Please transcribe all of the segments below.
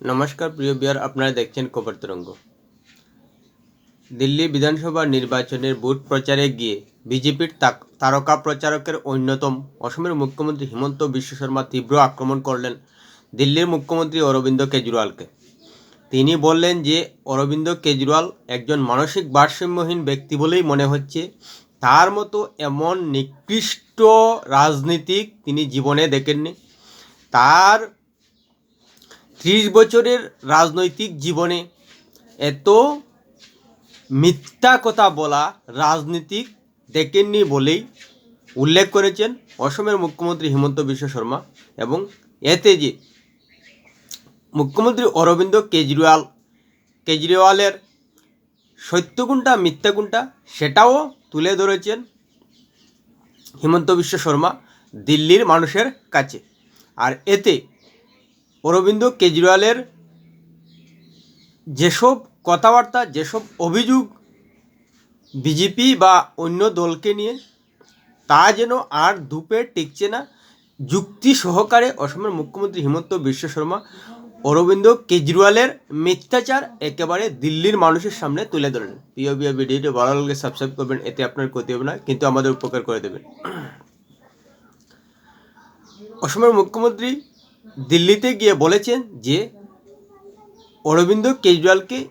নমস্কার, প্রিয় বিয়ার, আপনারা দেখছেন খবর তরঙ্গ। দিল্লি বিধানসভা নির্বাচনের বুথ প্রচারে গিয়ে বিজেপির তারকা প্রচারকের অন্যতম অসমের মুখ্যমন্ত্রী হিমন্ত বিশ্ব শর্মা তীব্র আক্রমণ করলেন দিল্লির মুখ্যমন্ত্রী অরবিন্দ কেজরিওয়ালকে। তিনি বললেন যে, অরবিন্দ কেজরিওয়াল একজন মানসিক ভারসাম্যহীন ব্যক্তি বলেই মনে হচ্ছে। তার মতো এমন নিকৃষ্ট রাজনীতিক তিনি জীবনে দেখেননি। তার ত্রিশ বছরের রাজনৈতিক জীবনে এত মিথ্যা কথা বলা রাজনীতিক দেখেননি বলেই উল্লেখ করেছেন অসমের মুখ্যমন্ত্রী হিমন্ত বিশ্ব শর্মা এবং এতে যে মুখ্যমন্ত্রী অরবিন্দ কেজরিওয়াল, কেজরিওয়ালের সত্য কোনটা মিথ্যা কোনটা সেটাও তুলে ধরেছেন হিমন্ত বিশ্ব শর্মা দিল্লির মানুষের কাছে। আর এতে অরবিন্দ কেজরিওয়ালের যেসব কথাবার্তা, যেসব অভিযোগ বিজেপি বা অন্য দলকে নিয়ে, তা যেন আর দুপে টিকছে না, যুক্তি সহকারে অসমের মুখ্যমন্ত্রী হিমন্ত বিশ্ব শর্মা, অরবিন্দ কেজরিওয়ালের মিথ্যাচার একেবারে দিল্লির মানুষের সামনে তুলে ধরেন। প্রিয় প্রিয় ভিডিওটি ভালো লাগলে সাবস্ক্রাইব করবেন, এতে আপনার ক্ষতি হবে না, কিন্তু আমাদের উপকার করে দেবেন অসমের মুখ্যমন্ত্রী দিল্লিতে গিয়ে বলেছেন যে, অরবিন্দ কেজরিওয়ালকে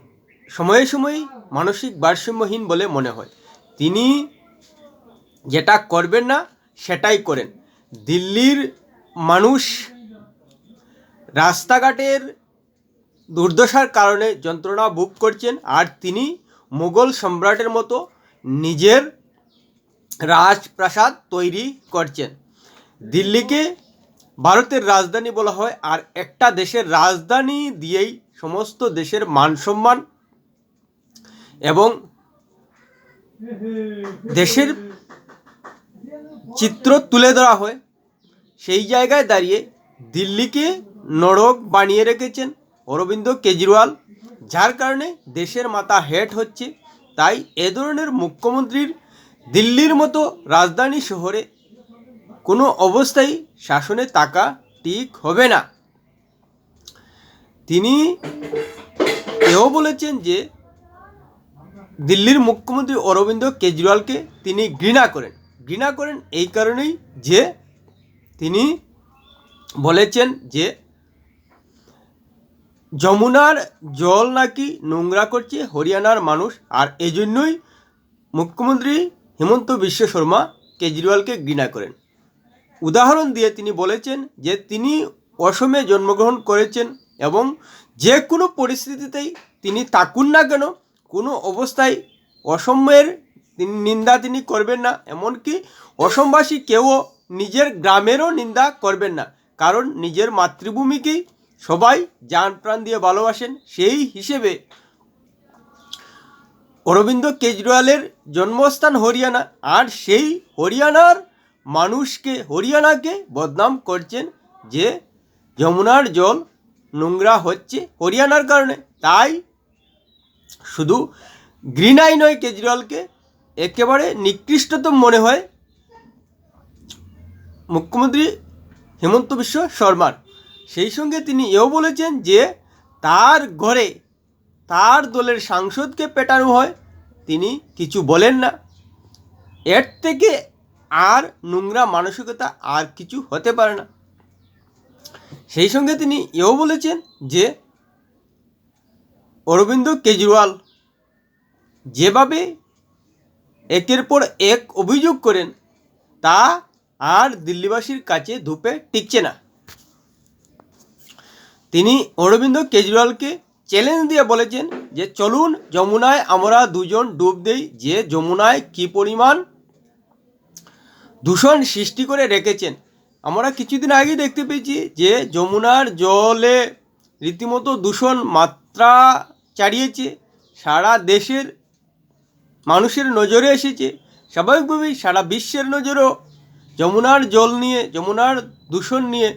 সময়ে সময়ে মানসিক ভারসাম্যহীন বলে মনে হয়। তিনি যেটা করবেন না, সেটাই করেন। দিল্লির মানুষ রাস্তাঘাটের দুর্দশার কারণে যন্ত্রণা ভোগ করছেন আর তিনি মুঘল সম্রাটের মতো নিজের রাজপ্রাসাদ তৈরি করছেন। দিল্লিকে ভারতের রাজধানী বলা হয়, আর একটা দেশের রাজধানী দিয়েই সমস্ত দেশের মান সম্মান এবং দেশের চিত্র তুলে ধরা হয়। সেই জায়গায় দাঁড়িয়ে দিল্লিকে নরক বানিয়ে রেখেছেন অরবিন্দ কেজরিওয়াল, যার কারণে দেশের মাথা হেট হচ্ছে। তাই এ ধরনের মুখ্যমন্ত্রীর দিল্লির মতো রাজধানী শহরে কোনো অবস্থায় শাসনে থাকা ঠিক হবে না। তিনি এও বলেছেন যে, দিল্লির মুখ্যমন্ত্রী অরবিন্দ কেজরিওয়ালকে তিনি ঘৃণা করেন। ঘৃণা করেন এই কারণেই যে, তিনি বলেছেন যে, যমুনার জল নাকি নোংরা করছে হরিয়ানার মানুষ, আর এই জন্যই মুখ্যমন্ত্রী হিমন্ত বিশ্ব শর্মা কেজরিওয়ালকে ঘৃণা করেন। উদাহরণ দিয়ে তিনি বলেছেন যে তিনি অসমে জন্মগ্রহণ করেছেন এবং যে কোনো পরিস্থিতিতেই তিনি থাকুন না কেন, কোনো অবস্থায় অসমের তিনি নিন্দা তিনি করবেন না, এমনকি অসমবাসী কেউও নিজের গ্রামেরও নিন্দা করবেন না, কারণ নিজের মাতৃভূমিকেই সবাই যান প্রাণ দিয়ে ভালোবাসেন। সেই হিসেবে অরবিন্দ কেজরিওয়ালের জন্মস্থান হরিয়ানা, আর সেই হরিয়ানার মানুষকে হরিয়ানাকে বদনাম করছেন যে যমুনার জল নোংরা হচ্ছে হরিয়ানার কারণে। তাই শুধু ঘৃণাই নয়, কেজরিওয়ালকে একেবারে নিকৃষ্টতম মনে হয় মুখ্যমন্ত্রী হেমন্ত বিশ্ব শর্মার। সেই সঙ্গে তিনি এও বলেছেন যে তার ঘরে তার দলের সাংসদকে পেটানো হয়। তিনি কিছু বলেন না। এর থেকে আর নোংরা মানসিকতা আর কিছু হতে পারে না। সেই সঙ্গে তিনি এও বলেছেন যে, অরবিন্দ কেজরিওয়াল যেভাবে একের পর এক অভিযোগ করেন, তা আর দিল্লিবাসীর কাছে ধূপে টিকছে না। তিনি অরবিন্দ কেজরিওয়ালকে চ্যালেঞ্জ দিয়ে বলেছেন যে, চলুন যমুনায় আমরা দুজন ডুব দেই, যে যমুনায় কী পরিমাণ দূষণ সৃষ্টি করে রেখেছেন। আমরা কিছুদিন আগে দেখতে পেয়েছি যে যমুনার জলে রীতিমতো দূষণ মাত্রা চাড়িয়েছে, সারা দেশের মানুষের নজরে এসেছে। স্বাভাবিকভাবেই সারা বিশ্বের নজরেও যমুনার জল নিয়ে, যমুনার দূষণ নিয়ে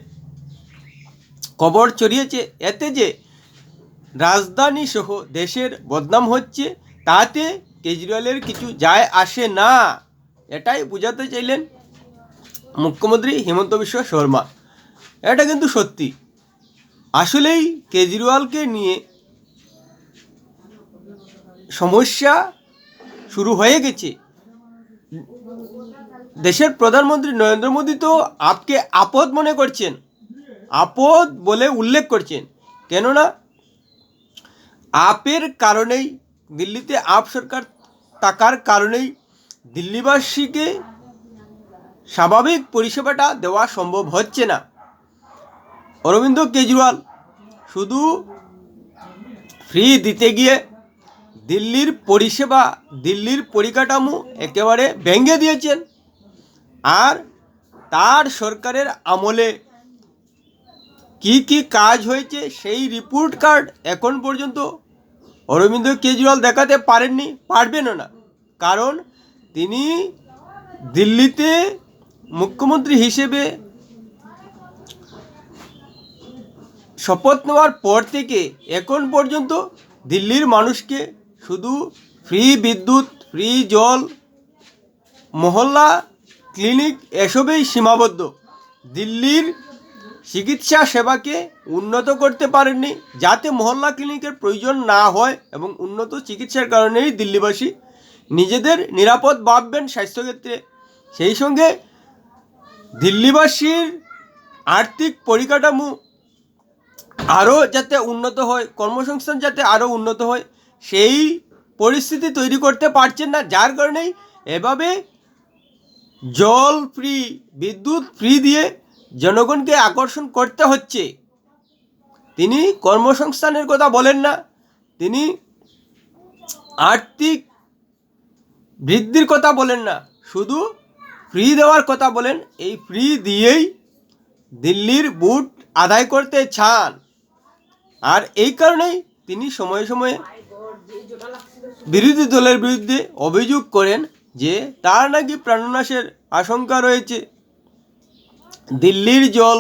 কবর চড়িয়েছে এতে যে রাজধানী সহ দেশের বদনাম হচ্ছে, তাতে কেজরিওয়ালের কিছু যায় আসে না। এটাই বোঝাতে চাইলেন মুখ্যমন্ত্রী হিমন্ত বিশ্ব শর্মা। এটা কিন্তু সত্যি। আসলেই কেজরিওয়ালকে নিয়ে সমস্যা শুরু হয়ে গেছে। দেশের প্রধানমন্ত্রী নরেন্দ্র মোদী তো আপকে আপদ মনে করছেন। আপদ বলে উল্লেখ করছেন। কেননা আপের কারণেই দিল্লিতে আপ সরকার থাকার কারণেই দিল্লিবাসীকে স্বাভাবিক পরিষেবাটা দেওয়া সম্ভব হচ্ছে না। অরবিন্দ কেজরিওয়াল শুধু ফ্রি দিতে গিয়ে দিল্লির পরিষেবা, দিল্লির পরিকাঠামো একেবারে ভেঙে দিয়েছেন আর তার সরকারের আমলে কি কি কাজ হয়েছে সেই রিপোর্ট কার্ড এখন পর্যন্ত অরবিন্দ কেজরিওয়াল দেখাতে পারেননি, পারবেনও না। কারণ তিনি দিল্লিতে মুখ্যমন্ত্রী হিসেবে শপথ নেওয়ার পর থেকে এখন পর্যন্ত দিল্লির মানুষকে শুধু ফ্রি বিদ্যুৎ ফ্রি জল, মহল্লা ক্লিনিক এসবেই সীমাবদ্ধ। দিল্লির চিকিৎসা সেবাকে উন্নত করতে পারেননি, যাতে মহল্লা ক্লিনিকের প্রয়োজন না হয় এবং উন্নত চিকিৎসার কারণেই দিল্লিবাসী নিজেদের নিরাপদ ভাববেন স্বাস্থ্যক্ষেত্রে। সেই সঙ্গে দিল্লিবাসীর আর্থিক পরিকাঠামো আরও যাতে উন্নত হয়, কর্মসংস্থান যাতে আরও উন্নত হয়, সেই পরিস্থিতি তৈরি করতে পারছেন না। যার কারণেই এভাবে জল ফ্রি, বিদ্যুৎ ফ্রি দিয়ে জনগণকে আকর্ষণ করতে হচ্ছে। তিনি কর্মসংস্থানের কথা বলেন না। তিনি আর্থিক বৃদ্ধির কথা বলেন না, শুধু ফ্রি দেওয়ার কথা বলেন, এই ফ্রি দিয়েই দিল্লির বুট আদায় করতে চান। আর এই কারণেই তিনি সময়ে সময়ে বিরোধী দলের বিরুদ্ধে অভিযোগ করেন যে তার নাকি প্রাণনাশের আশঙ্কা রয়েছে। দিল্লির জল,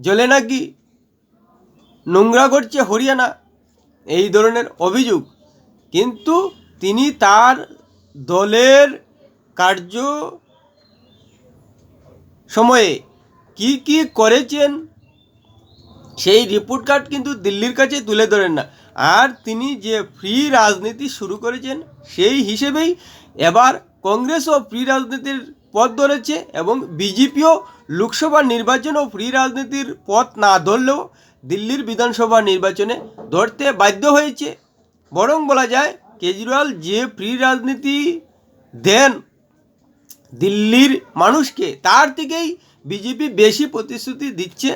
জলে নাকি নোংরা করছে হরিয়ানা, এই ধরনের অভিযোগ। কিন্তু তিনি তার দলের কার্য সময়ে কি কি করেছেন, সেই রিপোর্ট কার্ড কিন্তু দিল্লির কাছে তুলে ধরেন না। আর তিনি যে ফ্রি রাজনীতি শুরু করেছেন, সেই হিসেবেই এবার কংগ্রেসও ফ্রি রাজনীতির পথ ধরেছে এবং বিজেপিও লোকসভা নির্বাচনেও ফ্রি রাজনীতির পথ না ধরলেও দিল্লির বিধানসভা নির্বাচনে ধরতে বাধ্য হয়েছে। বরং বলা যায় কেজরিওয়াল যে ফ্রি রাজনীতি দেন দিল্লির মানুষকে, তার থেকেই বিজেপি বেশি প্রতিশ্রুতি দিচ্ছে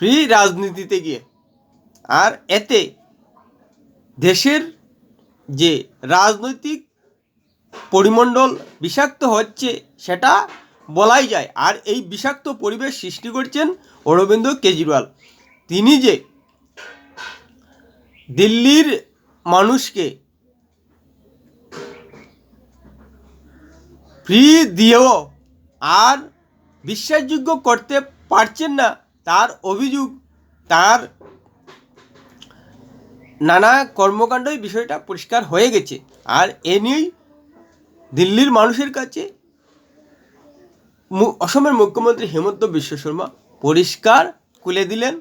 ফ্রি রাজনীতিতে গিয়ে। আর এতে দেশের যে রাজনৈতিক পরিমণ্ডল বিষাক্ত হচ্ছে সেটা বলাই যায়। আর এই বিষাক্ত পরিবেশ সৃষ্টি করছেন অরবিন্দ কেজরিওয়াল। তিনি যে দিল্লির মানুষকে ফ্রি দিয়েও আর বিশ্বাসযোগ্য করতে পারছেন না, তার অভিযোগ, তার নানা কর্মকাণ্ডই বিষয়টা পরিষ্কার হয়ে গেছে। আর এ নিয়েই দিল্লির মানুষের কাছে অসমের মুখ্যমন্ত্রী হেমন্ত বিশ্ব শর্মা পরিষ্কার খুলে দিলেন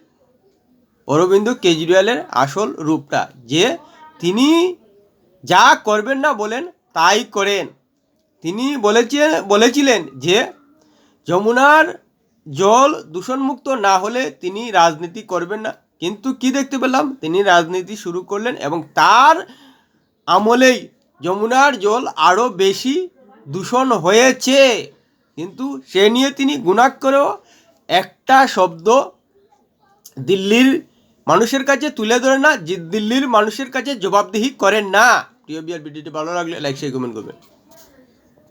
অরবিন্দ কেজরিওয়ালের আসল রূপটা, যে তিনি যা করবেন না বলেন, তাই করেন। তিনি বলেছেন বলেছিলেন যে, যমুনার জল দূষণমুক্ত না হলে তিনি রাজনীতি করবেন না। কিন্তু কি দেখতে পেলাম? তিনি রাজনীতি শুরু করলেন এবং তার আমলেই যমুনার জল আরও বেশি দূষণ হয়েছে। কিন্তু সে নিয়ে তিনি গুণাক গুণাক্ষরেও একটা শব্দ দিল্লির মানুষের কাছে তুলে ধরে না দিল্লির মানুষের কাছে জবাবদিহি করেন না। প্রিয় বিয়ার ভিডিওটি ভালো লাগলে লাইক শেয়ার কমেন্ট করবেন।